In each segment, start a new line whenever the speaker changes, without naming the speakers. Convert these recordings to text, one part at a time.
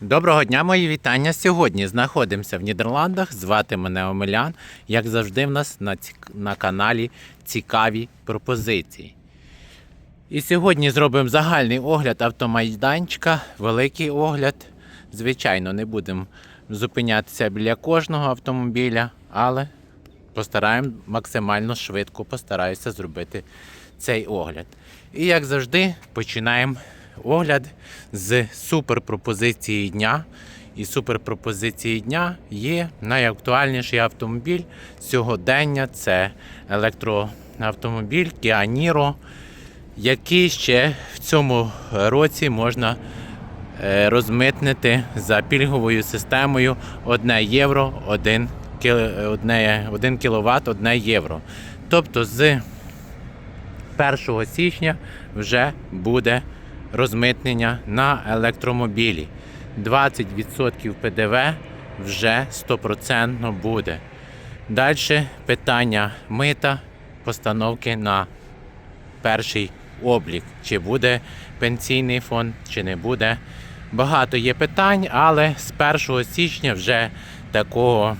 Доброго дня, мої вітання. Сьогодні знаходимося в Нідерландах. Звати мене Омелян. Як завжди, в нас на, цік- на каналі цікаві пропозиції. І сьогодні зробимо загальний огляд автомайданчика, великий огляд. Звичайно, не будемо зупинятися біля кожного автомобіля, але постараємо максимально швидко постараюся зробити цей огляд. І як завжди, починаємо огляд з суперпропозиції дня. І суперпропозиції дня є найактуальніший автомобіль сьогодення це електроавтомобіль Kia Niro, який ще в цьому році можна е, розмитнити за пільговою системою 1 євро 1, 1 кВт 1 євро. Тобто з 1 січня вже буде розмитнення на електромобілі. 20% ПДВ вже 100% буде. Далі питання мита, постановки на перший облік. Чи буде пенсійний фонд, чи не буде. Багато є питань, але з 1 січня вже такого,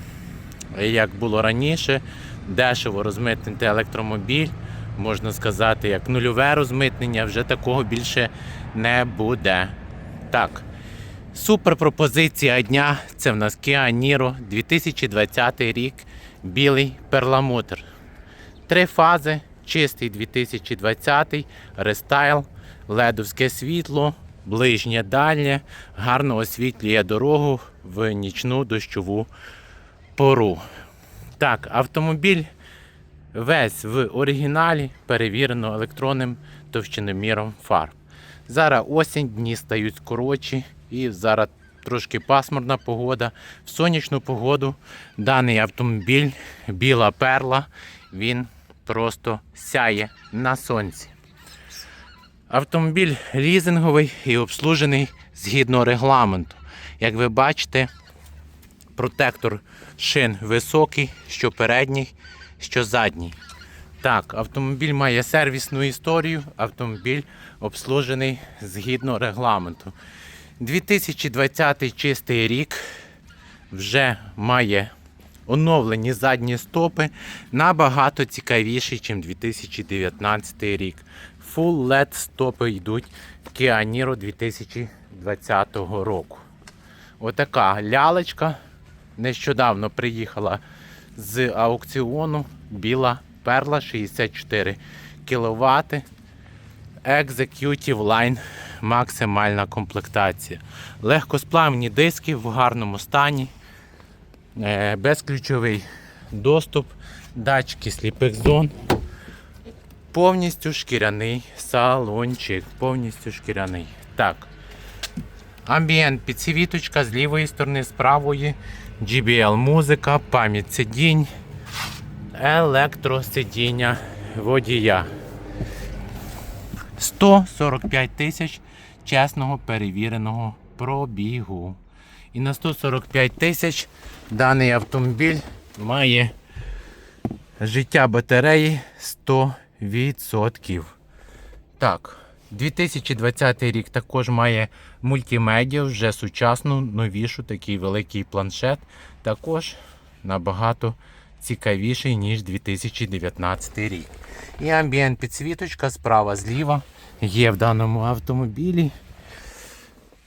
як було раніше, дешево розмитнити електромобіль, можна сказати, як нульове розмитнення, вже такого більше не буде. Так. Супер пропозиція дня це в нас Kia Niro 2020 рік, білий перламутр. Три фази, чистий 2020, рестайл, ледовське світло, ближнє дальнє, гарно освітлює дорогу в нічну дощову пору. Так, автомобіль весь в оригіналі, перевірено електронним товщиноміром фар. Зараз осінь, дні стають коротші і зараз трошки пасмурна погода. В сонячну погоду даний автомобіль, біла перла, він просто сяє на сонці. Автомобіль лізинговий і обслужений згідно регламенту. Як ви бачите, протектор шин високий, що передній, що задній. Так, автомобіль має сервісну історію, автомобіль обслужений згідно регламенту. 2020 чистий рік вже має оновлені задні стопи набагато цікавіші, ніж 2019 рік. Full LED стопи йдуть Kia Niro 2020 року. Отака лялечка нещодавно приїхала з аукціону біла перла 64 кВт. Executive Line максимальна комплектація. Легкосплавні диски в гарному стані, е, безключовий доступ, датчики сліпих зон. Повністю шкіряний салончик. Повністю шкіряний. Так. Амбієнт підсвіточка з лівої сторони, з правої. GBL музика, пам'ять сидінь, електросидіння водія. 145 тисяч чесного перевіреного пробігу. І на 145 тисяч даний автомобіль має життя батареї 100%. Так, 2020 рік також має мультимедіа, вже сучасну, новішу, такий великий планшет. Також набагато цікавіший, ніж 2019 рік. І амбієнт підсвіточка справа зліва є в даному автомобілі.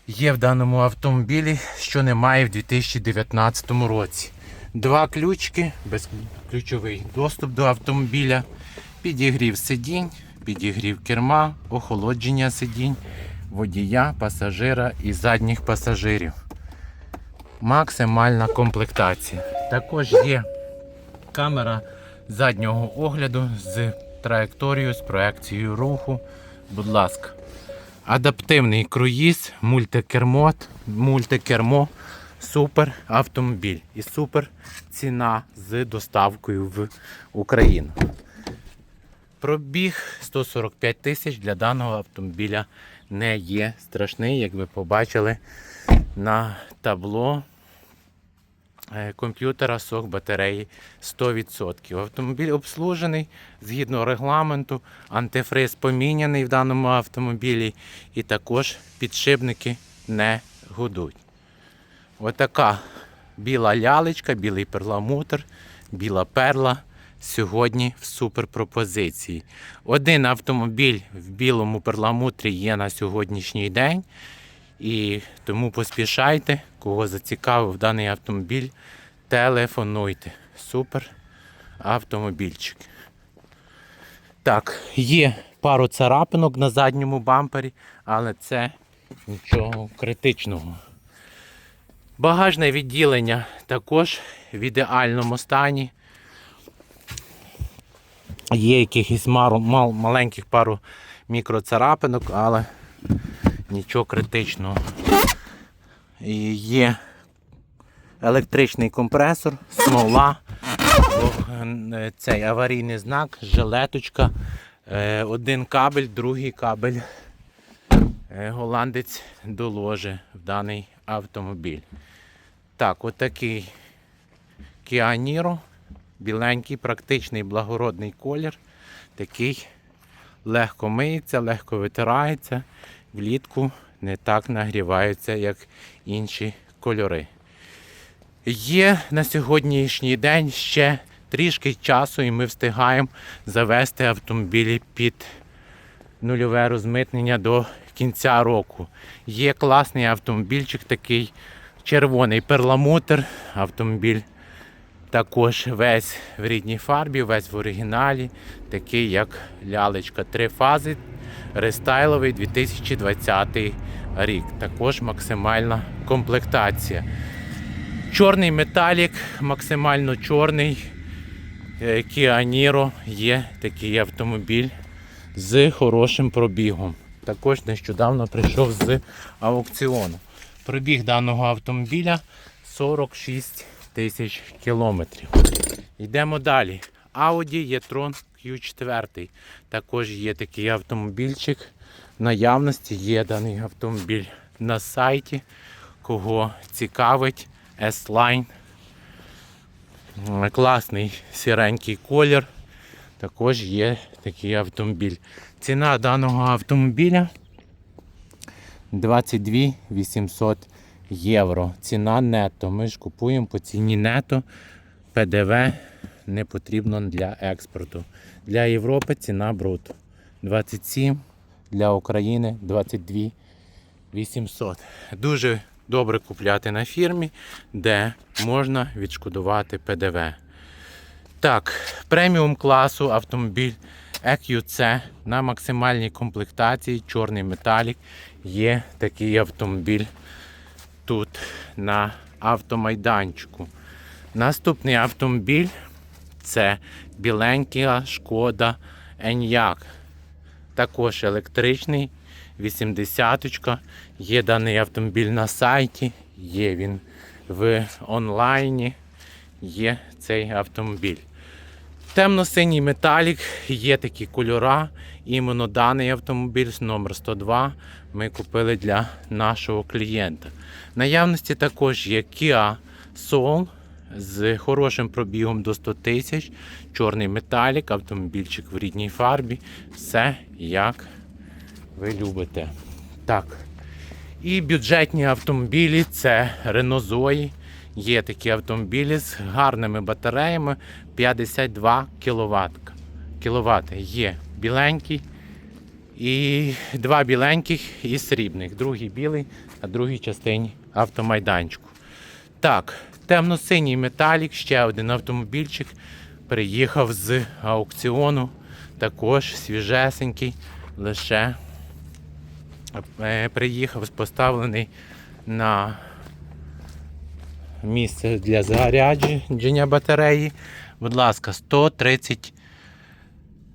Є в даному автомобілі, що немає в 2019 році. Два ключки, безключовий доступ до автомобіля, підігрів сидінь, підігрів керма, охолодження сидінь, водія, пасажира і задніх пасажирів. Максимальна комплектація. Також є камера заднього огляду з траєкторією, з проекцією руху. Будь ласка. Адаптивний круїз, мультикермо, мультикермо, супер автомобіль і супер ціна з доставкою в Україну. Пробіг 145 тисяч для даного автомобіля не є страшний, як ви побачили на табло комп'ютера сок батареї 100%. Автомобіль обслужений згідно регламенту, антифриз поміняний в даному автомобілі, і також підшипники не гудуть. Отака біла лялечка, білий перламутр, біла перла. Сьогодні в суперпропозиції. Один автомобіль в білому перламутрі є на сьогоднішній день. І тому поспішайте, кого зацікавив даний автомобіль, телефонуйте. Супер автомобільчик. Так, є пару царапинок на задньому бампері, але це нічого критичного. Багажне відділення також в ідеальному стані. Є якихось мал, мал, маленьких пару мікроцарапинок, але нічого критичного. Є електричний компресор, смола, е, цей аварійний знак, жилеточка, е, один кабель, другий кабель. Е, Голландець доложить в даний автомобіль. Так, отакий Kia Niro. Біленький, практичний благородний колір. Такий легко миється, легко витирається. Влітку не так нагрівається, як інші кольори. Є на сьогоднішній день ще трішки часу, і ми встигаємо завести автомобілі під нульове розмитнення до кінця року. Є класний автомобільчик, такий червоний перламутр. Автомобіль також весь в рідній фарбі, весь в оригіналі, такий як лялечка. Три фази, рестайловий 2020 рік. Також максимальна комплектація. Чорний металік, максимально чорний. Е, Kia Niro є такий автомобіль з хорошим пробігом. Також нещодавно прийшов з аукціону. Пробіг даного автомобіля 46 тисяч кілометрів. Йдемо далі. Audi e-tron Q4. Також є такий автомобільчик. В наявності є даний автомобіль на сайті. Кого цікавить, S-Line. Класний сіренький колір. Також є такий автомобіль. Ціна даного автомобіля 22 800 євро. Ціна нето. Ми ж купуємо по ціні нето. ПДВ не потрібно для експорту. Для Європи ціна бруто. 27 для України 22 800. Дуже добре купляти на фірмі, де можна відшкодувати ПДВ. Так, преміум класу автомобіль EQC на максимальній комплектації, чорний металік. Є такий автомобіль тут на автомайданчику. Наступний автомобіль це біленька шкода Enyaq. Також електричний, 80-ка. Є даний автомобіль на сайті, є він в онлайні. Є цей автомобіль. Темно-синій металік, є такі кольора. Іменно даний автомобіль з номер 102 ми купили для нашого клієнта. Наявності також є Kia Soul з хорошим пробігом до 100 тисяч, чорний металік, автомобільчик в рідній фарбі. Все як ви любите. Так. І бюджетні автомобілі це Renault Zoe. Є такі автомобілі з гарними батареями 52 кВт. кіловати. Є біленький і два біленьких і срібних. Другий білий, а другій частині автомайданчику. Так, темно-синій металік, ще один автомобільчик. Приїхав з аукціону. Також свіжесенький, лише е, приїхав поставлений на місце для зарядження батареї. Будь ласка, 130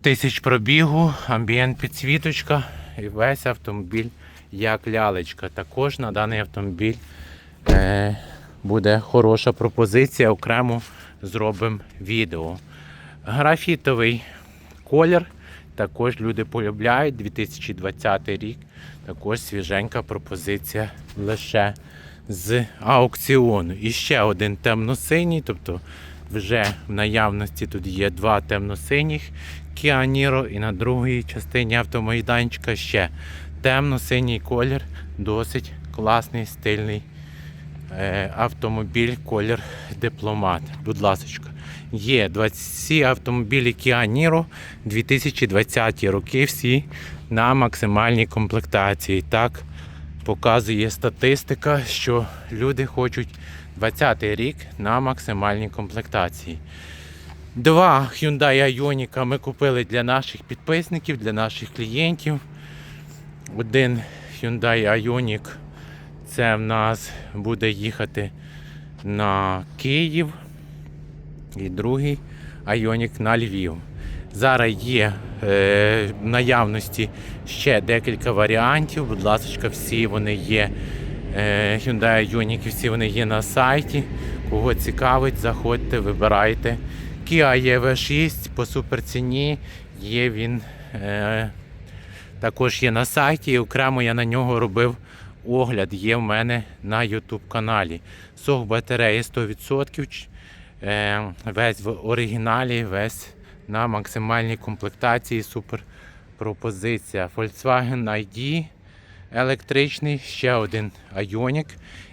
тисяч пробігу, амбієнт підсвіточка і весь автомобіль як лялечка. Також на даний автомобіль е, буде хороша пропозиція, окремо зробимо відео. Графітовий колір. Також люди полюбляють 2020 рік. Також свіженька пропозиція лише з аукціону. І ще один темно-синій, тобто вже в наявності тут є два темно-синіх Niro і на другій частині автомайданчика ще темно-синій колір, досить класний, стильний е, автомобіль колір дипломат. Будь ласка. Є 20 всі автомобілі Kia Niro 2020 роки, всі на максимальній комплектації. Так показує статистика, що люди хочуть 20 рік на максимальній комплектації. Два Hyundai Ioniq ми купили для наших підписників, для наших клієнтів. Один Hyundai Ioniq це в нас буде їхати на Київ. І другий Ioniq на Львів. Зараз є е, в наявності ще декілька варіантів. Будь ласка, всі вони є. Е, Hyundai Ioniq, всі вони є на сайті. Кого цікавить, заходьте, вибирайте. Kia EV6 по суперціні. Є він е, також є на сайті. І окремо я на нього робив огляд. Є в мене на YouTube каналі. Сох батареї 100%. Е, весь в оригіналі, весь на максимальній комплектації. Супер пропозиція. Volkswagen ID електричний, ще один Ioniq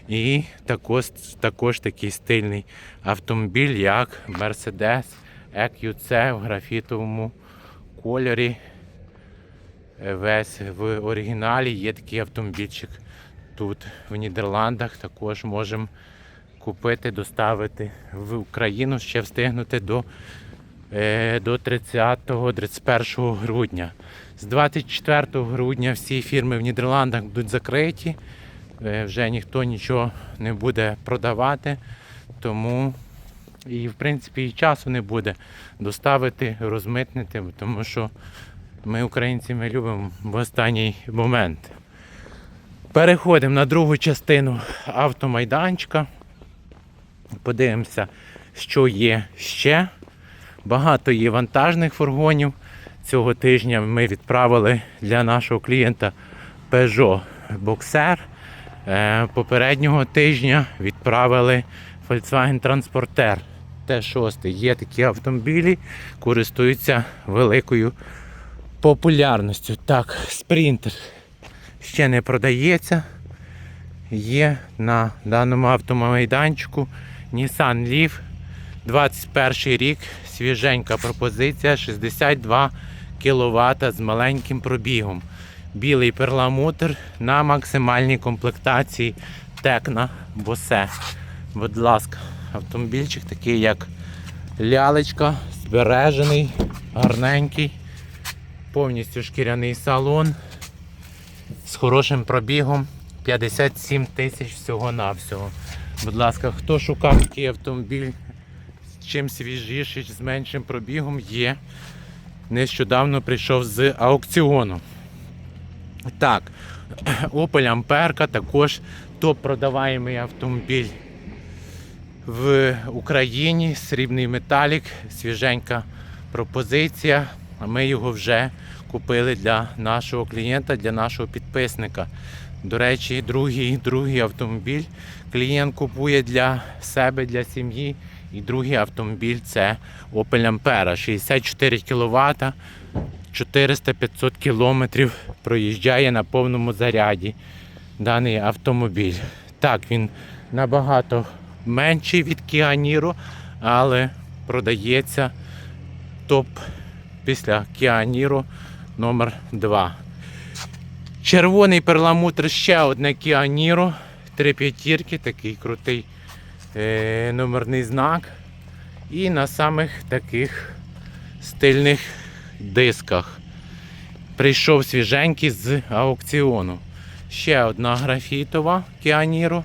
і також, також такий стильний автомобіль, як Mercedes EQC в графітовому кольорі. Весь в оригіналі є такий автомобільчик тут в Нідерландах. Також можемо купити, доставити в Україну, ще встигнути до, е, до 30-31 грудня. З 24 грудня всі фірми в Нідерландах будуть закриті. Е, Вже ніхто нічого не буде продавати, тому і в принципі і часу не буде доставити, розмитнити, тому що ми, українці, ми любимо в останній момент. Переходимо на другу частину автомайданчика. Подивимося, що є ще. Багато є вантажних фургонів. Цього тижня ми відправили для нашого клієнта Peugeot Boxer. Е, Попереднього тижня відправили Volkswagen Transporter Т6. Є такі автомобілі, користуються великою популярністю. Так, спринтер ще не продається. Є на даному автомайданчику Nissan Leaf 21 рік, свіженька пропозиція, 62 кВт з маленьким пробігом. Білий перламутр на максимальній комплектації Tecna Bose. Будь ласка, автомобільчик такий, як лялечка, збережений, гарненький, повністю шкіряний салон з хорошим пробігом 57 тисяч всього-навсього. Будь ласка, хто шукав такий автомобіль з чим свіжіший, з меншим пробігом, є. Нещодавно прийшов з аукціону. Так, Opel Амперка також топ продаваємий автомобіль в Україні. Срібний металік, свіженька пропозиція. А ми його вже купили для нашого клієнта, для нашого підписника. До речі, другий, другий автомобіль клієнт купує для себе, для сім'ї. І другий автомобіль це Opel Ampera. 64 кВт, 400-500 км проїжджає на повному заряді даний автомобіль. Так, він набагато менший від Kia Niro, але продається топ після Kia Niro номер 2. Червоний перламутр ще одне Kia Niro. Три п'ятірки, такий крутий номерний знак. І на самих таких стильних дисках. Прийшов свіженький з аукціону. Ще одна графітова Niro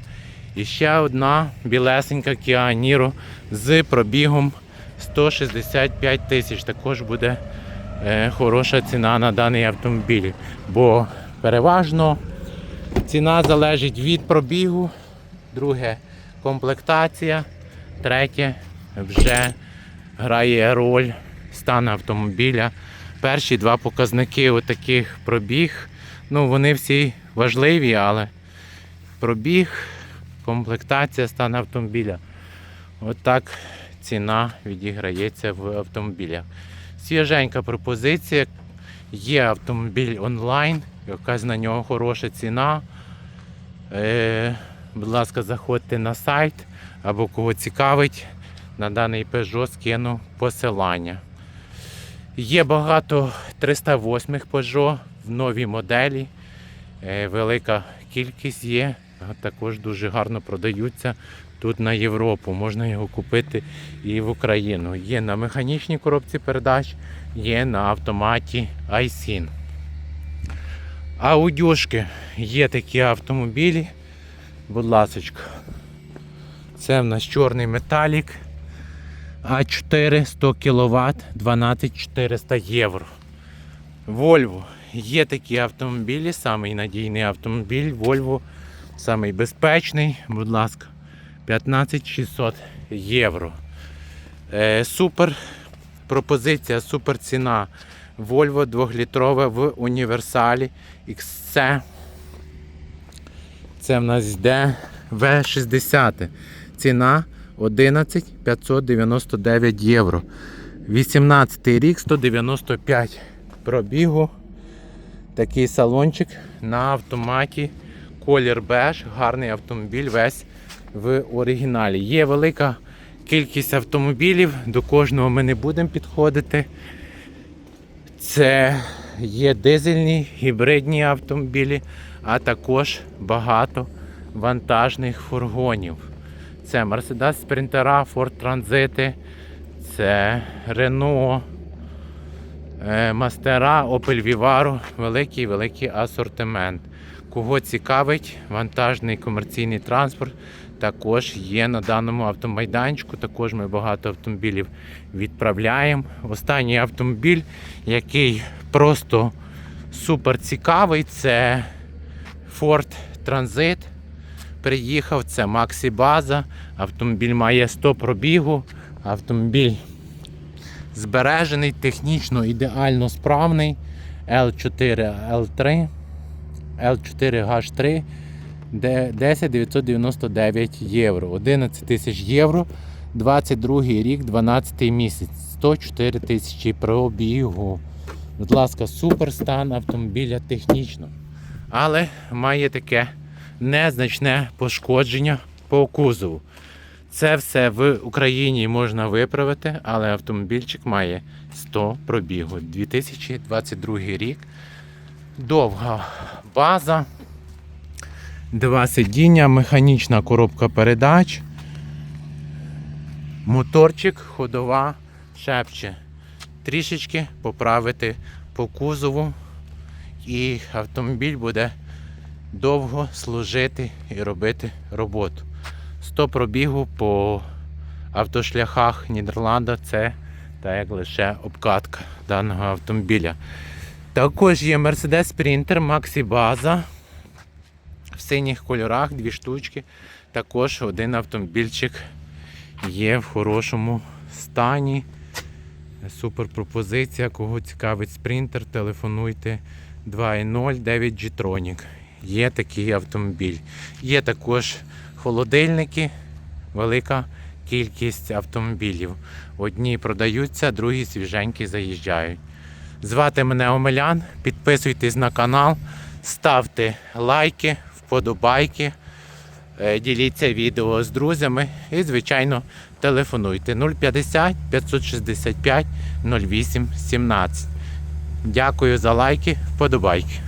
і ще одна білесенька Niro з пробігом 165 тисяч. Також буде е, хороша ціна на даний автомобіль. Бо переважно ціна залежить від пробігу, друге комплектація, третє вже грає роль стан автомобіля. Перші два показники отаких пробіг. Ну, вони всі важливі, але пробіг, комплектація, стан автомобіля. Отак ціна відіграється в автомобілях. Свіженька пропозиція. Є автомобіль онлайн, якась на нього хороша ціна. Будь ласка, заходьте на сайт або кого цікавить, на даний Peugeot скину посилання. Є багато 308 Peugeot в новій моделі. Е, Велика кількість є. Також дуже гарно продаються тут на Європу. Можна його купити і в Україну. Є на механічній коробці передач, є на автоматі iSIN. Аудюшки є такі автомобілі. Будь ласочка. Це в нас чорний металік. А4 100 кВт 12400 євро. Volvo. Є такі автомобілі, самий надійний автомобіль. Volvo, самий безпечний, будь ласка, 15600 євро. Е, супер пропозиція, супер ціна. Volvo 2-літрове в універсалі XC. Це в нас йде V60. Ціна 11 599 євро. 18 рік 195 пробігу. Такий салончик на автоматі. Колір беж, гарний автомобіль весь в оригіналі. Є велика кількість автомобілів, до кожного ми не будемо підходити. Це є дизельні, гібридні автомобілі, також багато вантажних фургонів. Це Mercedes Спринтера, Ford Транзити, це Renault, Мастера, Opel Vivaro, великий великий асортимент. Кого цікавить вантажний комерційний транспорт, також є на даному автомайданчику. Також ми багато автомобілів відправляємо. Останній автомобіль, який просто супер цікавий, це Ford Transit. Приїхав, це Maxi База. Автомобіль має 100 пробігу. Автомобіль збережений, технічно ідеально справний. L4, L3, L4H3, 10 999 євро. 11 тисяч євро, 22 рік, 12 місяць, 104 тисячі пробігу. Будь ласка, супер стан автомобіля технічно. Але має таке незначне пошкодження по кузову. Це все в Україні можна виправити, але автомобільчик має 100 пробігу. 2022 рік. Довга база, два сидіння, механічна коробка передач, моторчик, ходова, шепче. Трішечки поправити по кузову, і автомобіль буде довго служити і робити роботу. 100 пробігу по автошляхах Нідерланда це та як лише обкатка даного автомобіля. Також є Mercedes Sprinter Maxi База в синіх кольорах, дві штучки. Також один автомобільчик є в хорошому стані. Супер пропозиція. Кого цікавить спринтер, телефонуйте 2.0 9 G-Tronic. Є такий автомобіль. Є також холодильники, велика кількість автомобілів. Одні продаються, другі свіженькі заїжджають. Звати мене Омелян. Підписуйтесь на канал, ставте лайки, вподобайки, е, діліться відео з друзями і, звичайно, телефонуйте 050 565 08 17. Дякую за лайки, вподобайки.